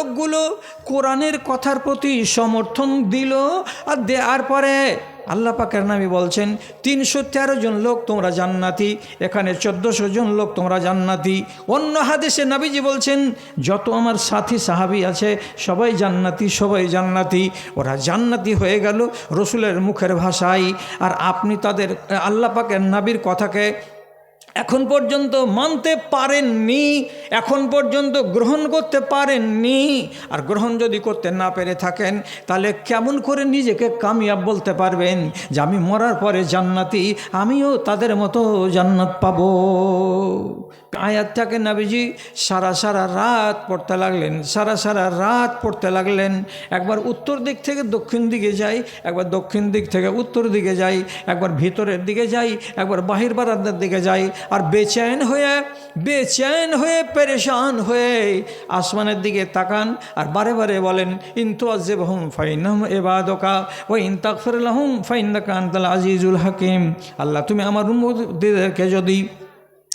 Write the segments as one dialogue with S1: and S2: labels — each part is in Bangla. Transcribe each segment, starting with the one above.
S1: লোকগুলো কোরআনের কথার প্রতি সমর্থন দিল। আর দেওয়ার পরে আল্লাহ পাকের নামে বলছেন, তিনশো তেরো জন লোক তোমরা জান্নাতি, এখানে চোদ্দোশো জন লোক তোমরা জান্নাতি। অন্য হাদেশে নাবিজি বলছেন, যত আমার সাথী সাহাবি আছে, সবাই জান্নাতি সবাই জান্নাতি। ওরা জান্নাতি হয়ে গেল রসুলের মুখের ভাষায়। আর আপনি তাদের, আল্লাহ পাকের নাবির কথাকে এখন পর্যন্ত মানতে পারেননি, এখন পর্যন্ত গ্রহণ করতে পারেননি। আর গ্রহণ যদি করতে না পেরে থাকেন, তাহলে কেমন করে নিজেকে কামিয়াব বলতে পারবেন যে আমি মরার পরে জান্নাতি, আমিও তাদের মতো জান্নাত পাবো? আয়াতটাকে নাবিজি সারা সারা রাত পড়তে লাগলেন, সারা সারা রাত পড়তে লাগলেন। একবার উত্তর দিক থেকে দক্ষিণ দিকে যাই, একবার দক্ষিণ দিক থেকে উত্তর দিকে যাই, একবার ভিতরের দিকে যাই, একবার বাহির বারান্দার দিকে যাই আর বেচैन হয়ে বেচैन হয়ে পেরেশান হয়ে আসমানের দিকে তাকান আর বারে বারে বলেন ইন্তু আজেব হুম ফাইনাম এবাদকা ও ইন তাকফর লাহুম ফাইন্দাকা আনতাল আজিজুল হাকিম। আল্লাহ, তুমি আমার উম্মদেরকে যদি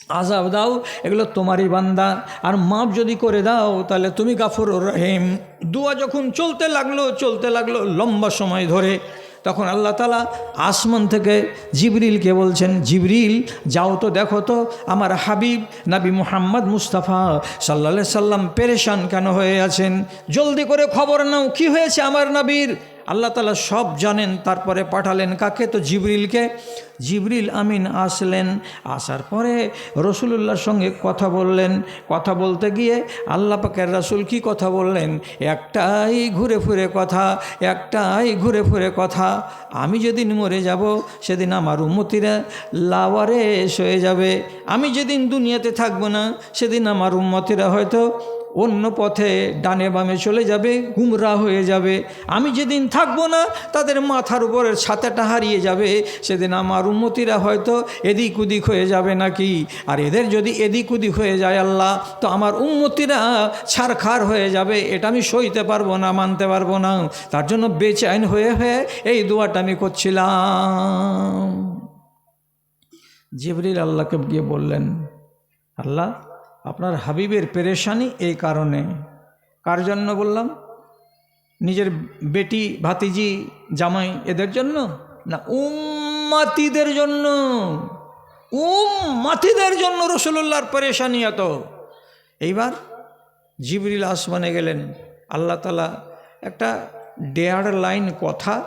S1: আজাব দাও, এগুলো তোমারই বান্দা। আর মাপ যদি করে দাও, তাহলে তুমি গাফর রহিম। দুয়া যখন চলতে লাগল চলতে লাগল লম্বা সময় ধরে, তখন আল্লাহ তালা আসমান থেকে জিবরিলকে বলছেন, জিবরিল, যাও তো দেখো তো, আমার হাবিব নাবি মুহাম্মদ মুস্তাফা সাল্লা সাল্লাম পেরেশান কেন হয়ে আছেন? জলদি করে খবর নাও, কি হয়েছে আমার নাবির? আল্লাহ তালা সব জানেন, তারপরে পাঠালেন কাকে? তো জিবরিলকে। জিবরিল আমিন আসলেন। আসার পরে রসুলুল্লাহর সঙ্গে কথা বললেন। কথা বলতে গিয়ে আল্লাহ পাকের রাসুল কি কথা বললেন? একটাই ঘুরে ফুরে কথা, একটাই ঘুরে ফুরে কথা। আমি যেদিন মরে যাব, সেদিন আমার উন্মতিরা লাওয়ারেস হয়ে যাবে। আমি যেদিন দুনিয়াতে থাকব না, সেদিন আমার উন্মতিরা হয়তো অন্য পথে ডানে বামে চলে যাবে, গুমরা হয়ে যাবে। আমি যেদিন থাকব না, তাদের মাথার উপরের ছাতাটা হারিয়ে যাবে। সেদিন আমার উন্মতিরা হয়তো এদিক উদিক হয়ে যাবে নাকি? আর এদের যদি এদিক উদিক হয়ে যায় আল্লাহ, তো আমার উন্মতিরা ছারখার হয়ে যাবে। এটা আমি সইতে পারব না, মানতে পারব না। তার জন্য বেচাইন হয়ে হয়ে এই দোয়াটা আমি করছিলাম। জিবরিল আল্লাহকে গিয়ে বললেন, আল্লাহ আপনার হাবিবের পেরেশানি এই কারণে। কার জন্য বললাম? নিজের বেটি, ভাতিজি, জামাই এদের জন্য? না, উম্মাতিদের জন্য। উম্মাতিদের জন্য রসুল্লাহর পেরেশানি এত। এইবার জিবরিল আসমানে গেলেন। আল্লাহ তালা একটা ডেয়ার লাইন কথা,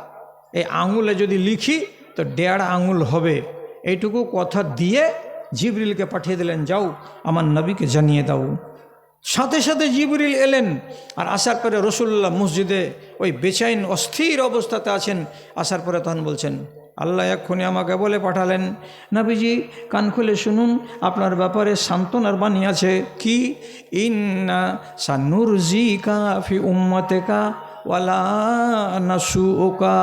S1: এই আঙুলে যদি লিখি, তো ডেয়ার আঙুল হবে। এইটুকু কথা দিয়ে জিবরিলকে পাঠিয়ে দিলেন, যাও, আমার নবীকে জানিয়ে দাও। সাথে সাথে জিবরিল এলেন আর আসার পরে রসুল্লাহ মসজিদে ওই বেচাইন অস্থির অবস্থাতে আছেন। আসার পরে তখন বলছেন, আল্লাহ এক্ষুনি আমাকে বলে পাঠালেন। নাবিজি, কান খুলে শুনুন, আপনার ব্যাপারে সান্ত্বনার বাণী আছে। কি? ইন্না সানুর জি কা ফি উম্মতে কা ওয়ালা নাসু ওকা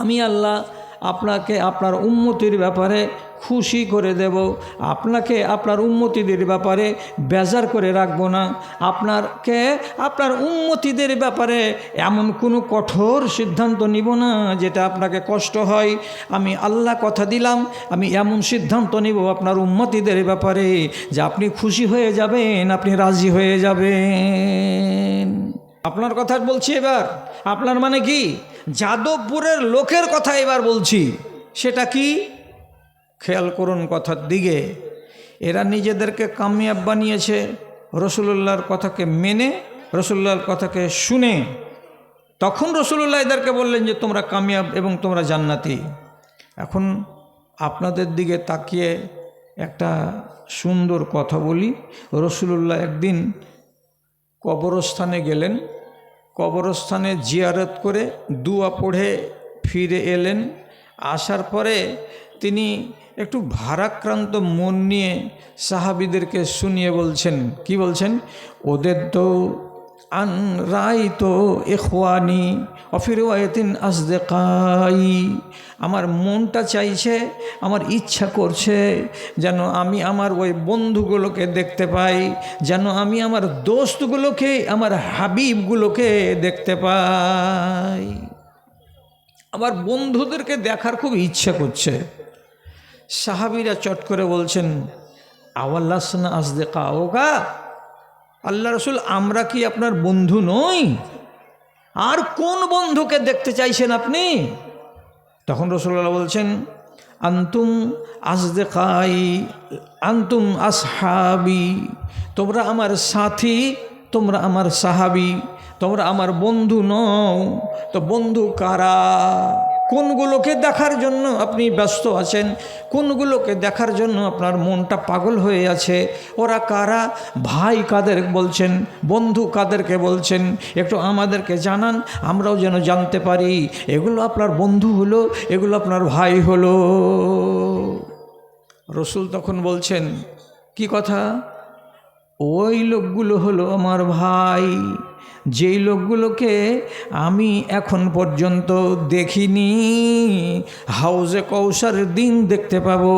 S1: আমি আল্লাহ আপনাকে, আপনার উন্মতির ব্যাপারে খুশি করে দেব। আপনাকে আপনার উন্মতিদের ব্যাপারে বেজার করে রাখব না। আপনারকে আপনার উন্মতিদের ব্যাপারে এমন কোনো কঠোর সিদ্ধান্ত নিব না যেটা আপনাকে কষ্ট হয়। আমি আল্লাহ কথা দিলাম, আমি এমন সিদ্ধান্ত নিব আপনার উন্মতিদের ব্যাপারে যে আপনি খুশি হয়ে যাবেন, আপনি রাজি হয়ে যাবেন। আপনার কথা বলছি এবার। আপনার মানে কি? যাদবপুরের লোকের কথা এবার বলছি। সেটা কি? খেয়াল করুন কথার দিকে। এরা নিজেদেরকে কামিয়াব বানিয়েছে রসুল্লাহর কথাকে মেনে রসুল্লাহর কথাকে শুনে। তখন রসুল্লাহ এদেরকে বললেন যে, তোমরা কামিয়াব এবং তোমরা জান্নাতি। এখন আপনাদের দিকে তাকিয়ে একটা সুন্দর কথা বলি। রসুল্লাহ একদিন কবরস্থানে গেলেন। কবরস্থানে জিয়ারত করে দুয়া পড়ে ফিরে এলেন। আসার পরে তিনি একটু ভারাক্রান্ত মন নিয়ে সাহাবিদেরকে শুনিয়ে বলছেন, কি বলছেন? ওদের তো আন রাই তো এখওয়ানি অফির ওয়াতিন আজদেকাই আমার মনটা চাইছে, আমার ইচ্ছা করছে যেন আমি আমার ওই বন্ধুগুলোকে দেখতে পাই, যেন আমি আমার দোস্তগুলোকে, আমার হাবিবগুলোকে দেখতে পাই। আমার বন্ধুদেরকে দেখার খুব ইচ্ছা করছে। সাহাবিরা চট করে বলছেন, আওয়াল্লাসনা আসদে কাওগা আল্লাহ রসুল, আমরা কি আপনার বন্ধু নই? আর কোন বন্ধুকে দেখতে চাইছেন আপনি? তখন রসুল্লাহ বলছেন, আন্তুম আজদেকাই আন্তুম আসহাবি, তোমরা আমার সাথী, তোমরা আমার সাহাবি, তোমরা আমার বন্ধু নও, তো বন্ধু কারা? কোনগুলোকে দেখার জন্য আপনি ব্যস্ত আছেন? কোনগুলোকে দেখার জন্য আপনার মনটা পাগল হয়ে আছে? ওরা কারা? ভাই কাদের বলছেন? বন্ধু কাদেরকে বলছেন? একটু আমাদেরকে জানান, আমরাও যেন জানতে পারি। এগুলো আপনার বন্ধু হলো, এগুলো আপনার ভাই হলো। রসুল তখন বলছেন, কি কথা? ওই লোকগুলো হলো আমার ভাই। যেই লোকগুলোকে আমি এখন পর্যন্ত দেখিনি, হাউজে কৌশার দিন দেখতে পাবো।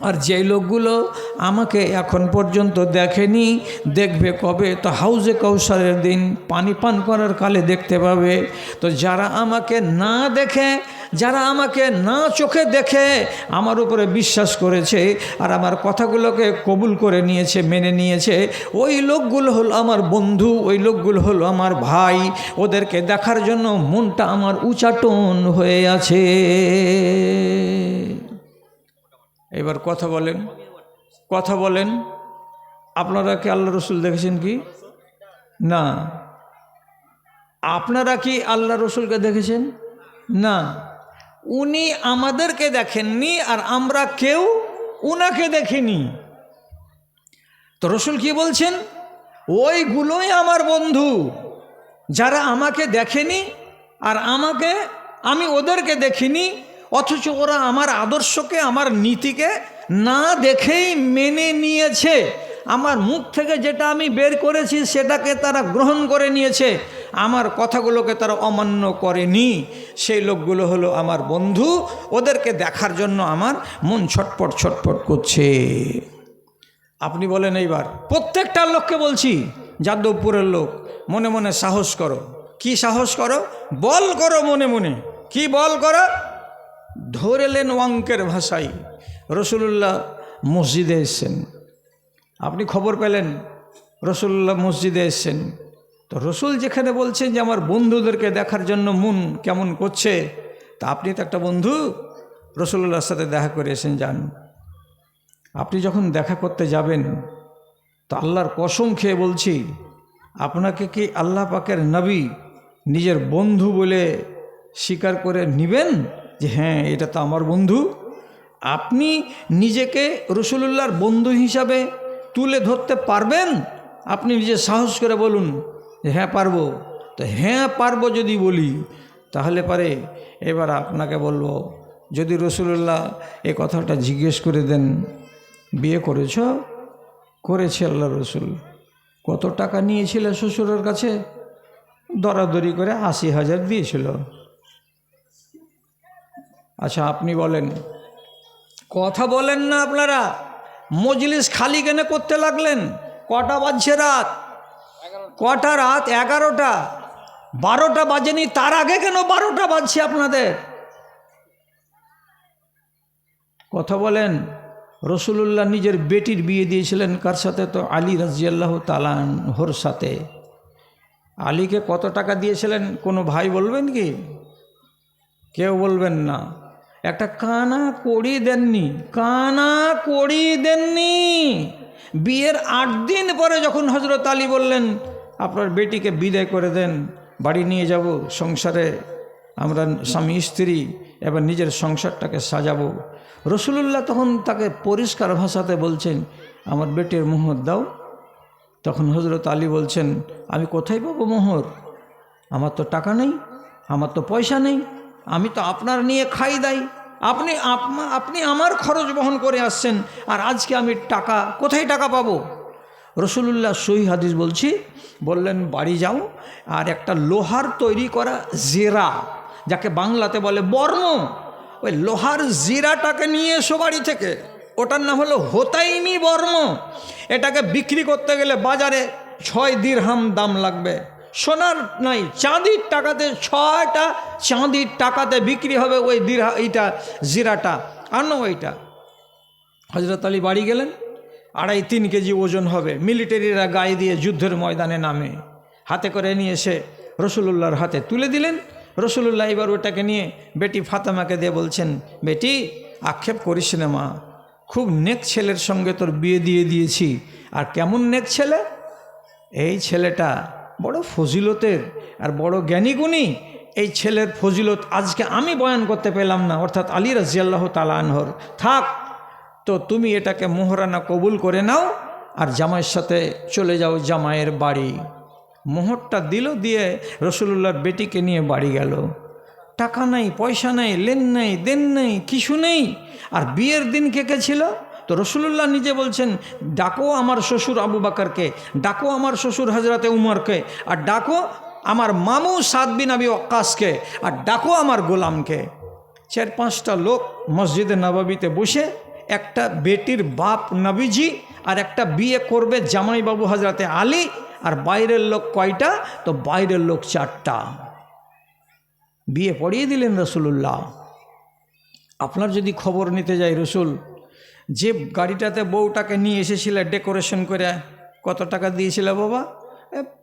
S1: আর যেই লোকগুলো আমাকে এখন পর্যন্ত দেখেনি, দেখবে কবে? তো হাউজে কৌশারের দিন পানি পান করার কালে দেখতে পাবে। তো যারা আমাকে না দেখে যারা আমাকে না চোখে দেখে আমার উপরে বিশ্বাস করেছে আর আমার কথাগুলোকে কবুল করে নিয়েছে, মেনে নিয়েছে, ওই লোকগুলো হলো আমার বন্ধু, ওই লোকগুলো হলো আমার ভাই। ওদেরকে দেখার জন্য মনটা আমার উচাটন হয়ে আছে। এবার কথা বলেন। কথা বলেন। আপনারা কি আল্লাহ রসুল দেখেছেন কি? না। আপনারা কি আল্লাহ রসুলকে দেখেছেন? না। উনি আমাদেরকে দেখেননি আর আমরা কেউ উনাকে দেখিনি। তো রসুল কি বলছেন? ওইগুলোই আমার বন্ধু, যারা আমাকে দেখেনি আর আমাকে, আমি ওদেরকে দেখিনি, অথচ ওরা আমার আদর্শকে, আমার নীতিকে না দেখেই মেনে নিয়েছে। আমার মুখ থেকে যেটা আমি বের করেছি সেটাকে তারা গ্রহণ করে নিয়েছে। আমার কথাগুলোকে তারা অমান্য করেনি। সেই লোকগুলো হলো আমার বন্ধু। ওদেরকে দেখার জন্য আমার মন ছটপট ছটপট করছে। আপনি বলেন এইবার, প্রত্যেকটা লোককে বলছি, যাদবপুরের লোক, মনে মনে সাহস করো। কি সাহস করো? বল করো মনে মনে। কি বল করো? ধরেলেন অঙ্কের ভাষায় রসুল্লাহ মসজিদে এসছেন। আপনি খবর পেলেন রসুল্লাহ মসজিদে এসছেন। তো রসুল যেখানে বলছেন যে আমার বন্ধুদেরকে দেখার জন্য মন কেমন করছে, তা আপনি তো একটা বন্ধু রসুল্লাহর সাথে দেখা করে এসেন যান। আপনি যখন দেখা করতে যাবেন, তো আল্লাহর কসম খেয়ে বলছি, আপনাকে কি আল্লাহ পাকের নবী নিজের বন্ধু বলে স্বীকার করে নিবেন? যে হ্যাঁ এটা তো আমার বন্ধু। আপনি নিজেকে রসুলুল্লাহর বন্ধু হিসাবে তুলে ধরতে পারবেন? আপনি নিজে সাহস করে বলুন যে হ্যাঁ পারব। তো হ্যাঁ পারব যদি বলি, তাহলে পারে। এবার আপনাকে বলব, যদি রসুলুল্লাহ এ কথাটা জিজ্ঞেস করে দেন, বিয়ে করেছ? করেছে আল্লাহ রসুল। কত টাকা নিয়েছিলে শ্বশুরের কাছে? দরাদরি করে আশি হাজার দিয়েছিল। আচ্ছা আপনি বলেন। কথা বলেন না আপনারা। মজলিস খালি কেন করতে লাগলেন? কটা বাজছে রাত? কটা রাত? এগারোটা। বারোটা বাজেনি, তার আগে কেন বারোটা বাজছে আপনাদের? কথা বলেন, রসুলুল্লাহ নিজের বেটির বিয়ে দিয়েছিলেন কার সাথে? তো আলী রাজিয়াল্লাহ তালান হোর সাথে। আলীকে কত টাকা দিয়েছিলেন, কোনো ভাই বলবেন কি? কেউ বলবেন না। একটা কানা কড়ি দেননি, কানা কড়ি দেননি। বিয়ের আট দিন পরে যখন হজরত আলী বললেন, আপনার বেটিকে বিদায় করে দেন, বাড়ি নিয়ে যাব, সংসারে আমরা স্বামী, স্ত্রী, এবার নিজের সংসারটাকে সাজাবো। রসুলুল্লাহ তখন তাকে পরিষ্কার ভাষাতে বলছেন, আমার বেটির মোহর দাও। তখন হজরত আলী বলছেন, আমি কোথায় পাবো মোহর? আমার তো টাকা নেই, আমার তো পয়সা নেই। আমি তো আপনার নিয়ে খাই দাই। আপনি আপনা- আমার খরচ বহন করে আসছেন, আর আজকে আমি টাকা, কোথায় টাকা পাবো? রসুলুল্লাহ সহি হাদিস বলছি, বললেন, বাড়ি যাও, আর একটা লোহার তৈরি করা জেরা, যাকে বাংলাতে বলে বর্ম ওই লোহার জিরাটাকে নিয়ে এসো বাড়ি থেকে। ওটার নাম হলো হোতাইমি বর্ম এটাকে বিক্রি করতে গেলে বাজারে ছয় দিরহাম দাম লাগবে। সোনার নাই, চাঁদির টাকাতে ছয়টা চাঁদির টাকাতে বিক্রি হবে ওই দিরহা, এইটা জিরাটা। আনো ওইটা হজরত আলী বাড়ি গেলেন, আড়াই তিন কেজি ওজন হবে। মিলিটারিরা গায়ে দিয়ে যুদ্ধের ময়দানে নামে। হাতে করে নিয়ে এসে রসুলুল্লাহর হাতে তুলে দিলেন। রসুলুল্লাহ এবার ওটাকে নিয়ে বেটি ফাতেমাকে দিয়ে বলছেন, বেটি, আক্ষেপ করিস মা। খুব নেক ছেলের সঙ্গে তোর বিয়ে দিয়ে দিয়েছি। আর কেমন নেক ছেলে? এই ছেলেটা বড় ফজিলতের আর বড় জ্ঞানীগুণী এই ছেলের ফজিলত আজকে আমি বয়ান করতে পেলাম না। অর্থাৎ আলী রাজিয়াল্লাহ তালানহর থাক, তো তুমি এটাকে মোহরানা কবুল করে নাও আর জামাইয়ের সাথে চলে যাও জামাইয়ের বাড়ি। মোহরটা দিল দিয়ে রসুলুল্লাহর বেটিকে নিয়ে বাড়ি গেল। টাকা নাই, পয়সা নাই, লেন নাই, দেন নাই, কিছু নেই। আর বিয়ের দিন কে কে ছিল? তো রসুলুল্লাহ নিজে বলছেন, ডাকো আমার শ্বশুর আবু বাকারকে, ডাকো আমার শ্বশুর হজরতে উমরকে, আর ডাকো আমার মামু সাদ বিন আবি অক্কাসকে আর ডাকো আমার গোলামকে। চার পাঁচটা লোক মসজিদে নবাবিতে বসে একটা বেটির বাপ নবীজি আর একটা বিয়ে করবে জামাইবাবু হাজরাতে আলী, আর বাইরের লোক কয়টা? তো বাইরের লোক চারটা। বিয়ে পড়িয়ে দিলেন রসুলুল্লাহ। আপনার যদি খবর নিতে যাই রসুল যে গাড়িটাতে বউটাকে নিয়ে এসেছিলে ডেকোরেশন করে, কত টাকা দিয়েছিলে বাবা?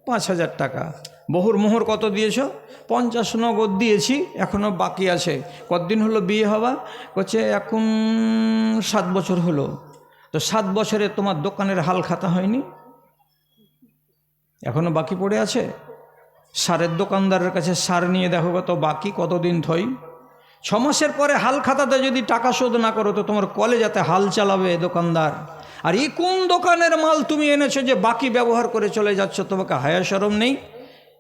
S1: পাঁচ হাজার টাকা। বহুর মোহর কত দিয়েছ? পঞ্চাশ নগদ দিয়েছি এখনও বাকি আছে। কতদিন হলো বিয়ে হওয়া করছে এখন সাত বছর হলো। তো সাত বছরে তোমার দোকানের হাল খাতা হয়নি? এখনও বাকি পড়ে আছে? সারের দোকানদারের কাছে সার নিয়ে দেখো কত বাকি কতদিন থই? ছ মাসের পরে হাল খাতাতে যদি টাকা শোধ না করো, তো তোমার কলেজাতে হাল চালাবে দোকানদার। আর এই কোন দোকানের মাল তুমি এনেছো যে বাকি ব্যবহার করে চলে যাচ্ছ, তোমাকে হায়া সরম নেই?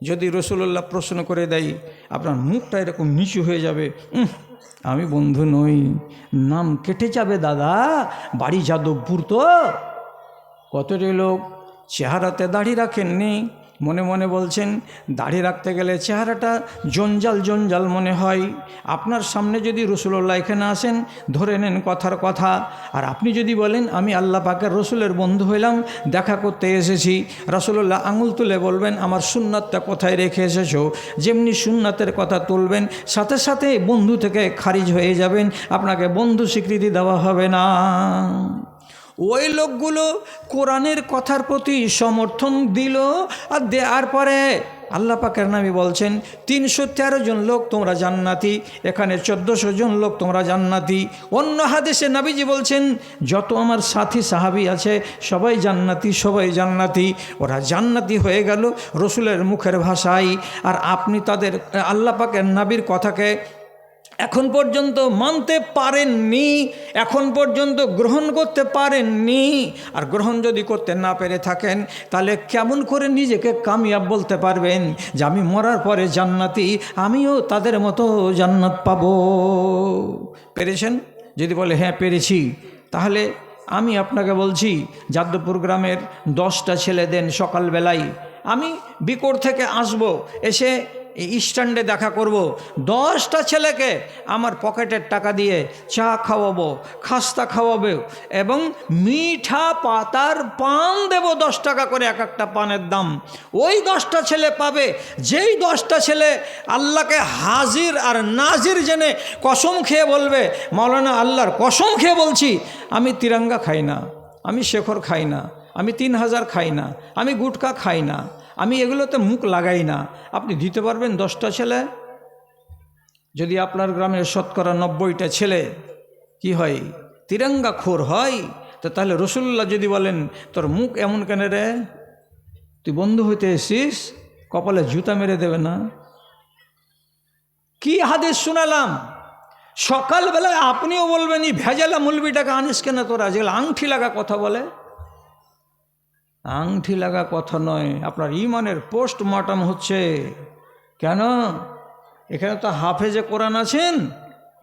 S1: যদি রসুল্লাহ প্রশ্ন করে দেয়, আপনার মুখটা এরকম নিচু হয়ে যাবে আমি বন্ধু নই, নাম কেটে যাবে দাদা, বাড়ি যাদবপুর তো। কতটি লোক চেহারাতে দাড়ি রাখেননি মনে মনে বলছেন, দাড়ি রাখতে গেলে চেহারাটা জঞ্জাল জঞ্জাল মনে হয়। আপনার সামনে যদি রসুল্লাহ এখানে আসেন, ধরে নেন কথার কথা। আর আপনি যদি বলেন, আমি আল্লাহ পাকের রসুলের বন্ধু হইলাম, দেখা করতে এসেছি। রসুল্লাহ আঙুল তুলে বলবেন, আমার সুন্নাতটা কোথায় রেখে এসেছ? যেমনি সুন্নাতের কথা তুলবেন, সাথে সাথে বন্ধু থেকে খারিজ হয়ে যাবেন। আপনাকে বন্ধু স্বীকৃতি দেওয়া হবে না। ওই লোকগুলো কোরআনের কথার প্রতি সমর্থন দিল আর দেওয়ার পরে আল্লাহ পাকের নামে বলছেন, তিনশো তেরো জন লোক তোমরা জান্নাতি, এখানে চোদ্দোশো জন লোক তোমরা জান্নাতি। অন্য হাদেশে নাবিজি বলছেন, যত আমার সাথী সাহাবি আছে, সবাই জান্নাতি সবাই জান্নাতি। ওরা জান্নাতি হয়ে গেল রসুলের মুখের ভাষায়। আর আপনি তাদের, আল্লাহ পাকের নাবির কথাকে এখন পর্যন্ত মানতে পারেননি, এখন পর্যন্ত গ্রহণ করতে পারেননি। আর গ্রহণ যদি করতে না পেরে থাকেন, তাহলে কেমন করে নিজেকে কামিয়াব বলতে পারবেন যে আমি মরার পরে জান্নাতি, আমিও তাদের মতো জান্নাত পাবো? পেরেছেন? যদি বলে হ্যাঁ পেরেছি। তাহলে আমি আপনাকে বলছি, যাদবপুর গ্রামের দশটা ছেলে দেন সকালবেলায়, আমি বিকোর থেকে আসব, এসে স্ট্যান্ডে দেখা করব। দশটা ছেলেকে আমার পকেটের টাকা দিয়ে চা খাওয়াবো, খাস্তা খাওয়াবে এবং মিঠা পাতার পান দেব দশ টাকা করে এক একটা পানের দাম। ওই দশটা ছেলে পাবে। যেই দশটা ছেলে আল্লাহকে হাজির আর নাজির জেনে কসম খেয়ে বলবে, মাওলানা আল্লাহর কসম খেয়ে বলছি, আমি তিরঙ্গা খাই না, আমি শেখর খাই না, আমি তিন হাজার খাই না, আমি গুটকা খাই না। আমি এগুলোতে মুখ লাগাই না। আপনি দিতে পারবেন দশটা ছেলে। যদি আপনার গ্রামের শতকরা নব্বইটা ছেলে, কি হয়? তিরঙ্গা খোর হয়? তো তাহলে রসুল্লাহ যদি বলেন, তোর মুখ এমন কেন রে? তুই বন্ধু হইতে এসিস কপালে জুতা মেরে দেবে না? কি হাদিস শুনালাম? সকালবেলায় আপনিও বলবেন এই ভেজালা মুলবিটাকে আনিস কেন তোরা? যেগুলো আংটি লাগা কথা বলে। আংটি লাগা কথা নয়, আপনার ইমানের পোস্টমর্টম হচ্ছে। কেন? এখানে তো হাফেজে কোরআন আছেন,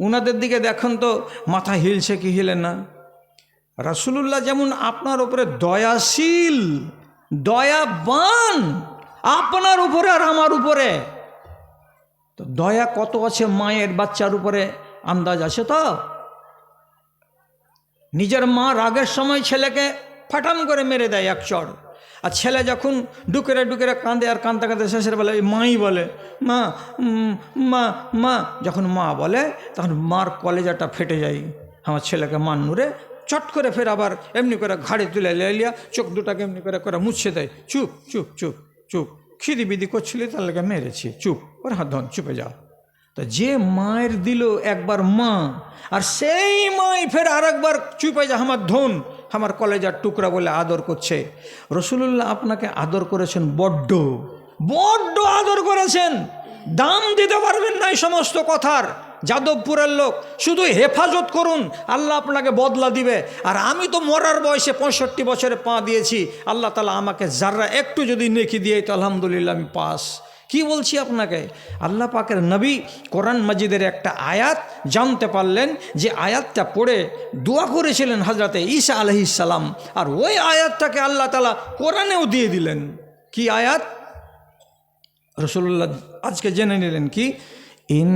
S1: উনাদের দিকে দেখুন তো, মাথা হিলছে কি হিলে না। রাসুলুল্লাহ যেমন আপনার উপরে দয়াশীল, দয়াবান, আপনার উপরে আর আমার উপরে। তো দয়া কত আছে মায়ের বাচ্চার উপরে? আন্দাজ আছে তো? নিজের মা রাগের সময় ছেলেকে ফাটাম করে মেরে দেয় এক চড় আর ছেলে যখন ডুকেরে ডুকেরে কাঁদে আর কাঁদতে কাঁদতে শেষের বেলা ওই মাই বলে, মা মা মা। যখন মা বলে, তখন মার কলেজাটা ফেটে যায়। আমার ছেলেকে মান্নুরে চট করে ফের আবার এমনি করে ঘাড়ে তুলে লেলিয়া চোখ দুটাকে এমনি করে করে মুছে দেয়। চুপ চুপ চুপ চুপ। খিদি বিদি করছিলি তার লেগে মেরেছি। চুপ, ওর হাত ধন চুপে যা। তা যে মায়ের দিল একবার মা, আর সেই মাই ফের আর একবার চুপে যা, আমার ধন আমার কলেজার টুকরা বলে আদর করছে। রসুল্লাহ আপনাকে আদর করেছেন বড্ড। বড্ড আদর করেছেন। দাম দিতে পারবেন না এই সমস্ত কথার। যাদবপুরের লোক, শুধু হেফাজত করুন, আল্লাহ আপনাকে বদলা দিবে। আর আমি তো মরার বয়সে পঁয়ষট্টি বছরে পা দিয়েছি। আল্লাহ তালা আমাকে যারা একটু যদি নেকি দিয়ে, তো আলহামদুলিল্লাহ আমি পাস। কি বলছি আপনাকে? আল্লাহ পাকের নবী কোরআন মজিদের একটা আয়াত জানতে পারলেন যে আয়াতটা পড়ে দোয়া করেছিলেন হজরতে ঈসা আলহিসাল্লাম আর ওই আয়াতটাকে আল্লাহ তালা কোরআনেও দিয়ে দিলেন। কি আয়াত? রসুল্লাহ আজকে জেনে নিলেন কি? ইন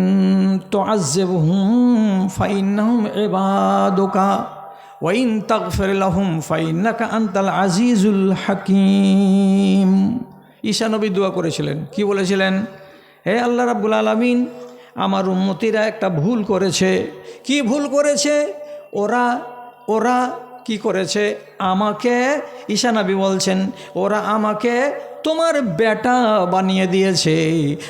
S1: ফাইন্নাহুম ইবাদুকা ওয়াইন তাগফির লাহুম ফাইন্নাকা আনতাল আজিজুল হাকীম। ঈশা নবী দোয়া করেছিলেন। কি বলেছিলেন? হে আল্লাহ রাব্বুল আলামিন, আমার উম্মতিরা একটা ভুল করেছে। কি ভুল করেছে? ওরা ওরা কি করেছে? আমাকে, ঈশা নবী বলছেন, ওরা আমাকে তোমার বেটা বানিয়ে দিয়েছে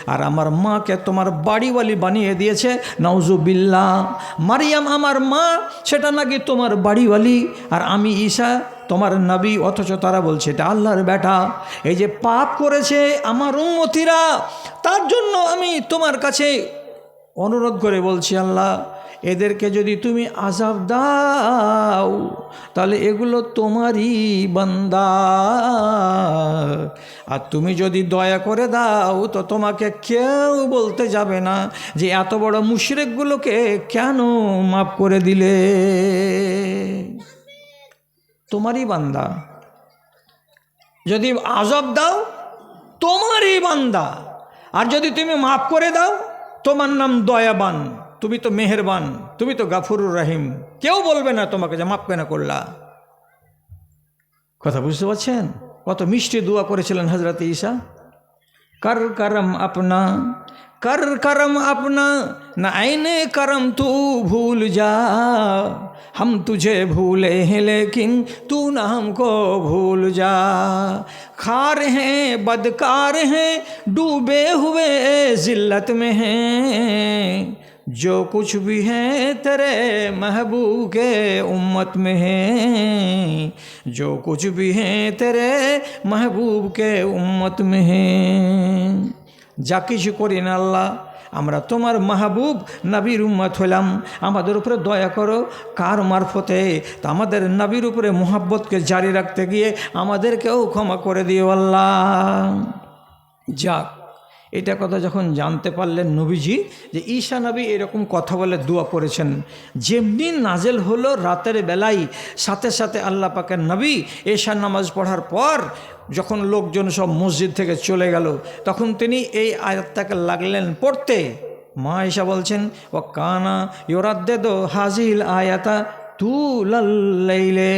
S1: আর আমার মাকে তোমার বাড়িওয়ালি বানিয়ে দিয়েছে। নওজুবিল্লা মারিয়াম আমার মা, সেটা নাকি তোমার বাড়িওয়ালি? আর আমি ঈশা তোমার নবী, অথচ তারা বলছে, এটা আল্লাহর বেটা এই যে পাপ করেছে আমার উন্মতিরা তার জন্য আমি তোমার কাছে অনুরোধ করে বলছি, আল্লাহ, এদেরকে যদি তুমি আজাব দাও, তাহলে এগুলো তোমারই বান্দা। আর তুমি যদি দয়া করে দাও, তো তোমাকে কেউ বলতে যাবে না যে, এত বড় মুশরেকগুলোকে কেন মাফ করে দিলে? তোমারই বান্দা। যদি আজব দাও, তোমারই বান্দা। আর যদি তুমি মাফ করে দাও, তোমার নাম দয়াবান, তুমি তো মেহেরবান, তুমি তো গাফরুর রাহিম। কেউ বলবে না তোমাকে যে মাফ কেনা করলা। কথা বুঝতে পারছেন? কত মিষ্টি দোয়া করেছিলেন হজরত ঈশা কার করম আপনা कर करम अपना, न आईने करम तू भूल जा। हम तुझे भूले हैं, लेकिन तू न हमको भूल जा। खार हैं, बदकार हैं, डूबे हुए जिल्लत में हैं। जो कुछ भी है, तेरे महबूब के उम्मत में है। जो कुछ भी है, तेरे महबूब के उम्मत में है। যা কিছু করি না আল্লাহ, আমরা তোমার মাহবুব নাবির উম্মত হইলাম আমাদের উপরে দয়া করো, কার মারফতে? তা আমাদের নাবির উপরে মোহাব্বতকে জারি রাখতে গিয়ে আমাদেরকেও ক্ষমা করে দিও আল্লাহ। যাক এটা কথা যখন জানতে পারলেন নবীজি যে ঈশা নবী এরকম কথা বলে দোয়া করেছেন। যেমনি নাজেল হলো রাতের বেলায়, সাথে সাথে আল্লাহ পাকের নবী এশা নামাজ পড়ার পর যখন লোকজন সব মসজিদ থেকে চলে গেল, তখন তিনি এই আয়াতটাকে লাগলেন পড়তে। মা এসা বলছেন ও কানা ইয়োরাদ্দে হাজিল আয়াতা তু লাল্লাইলে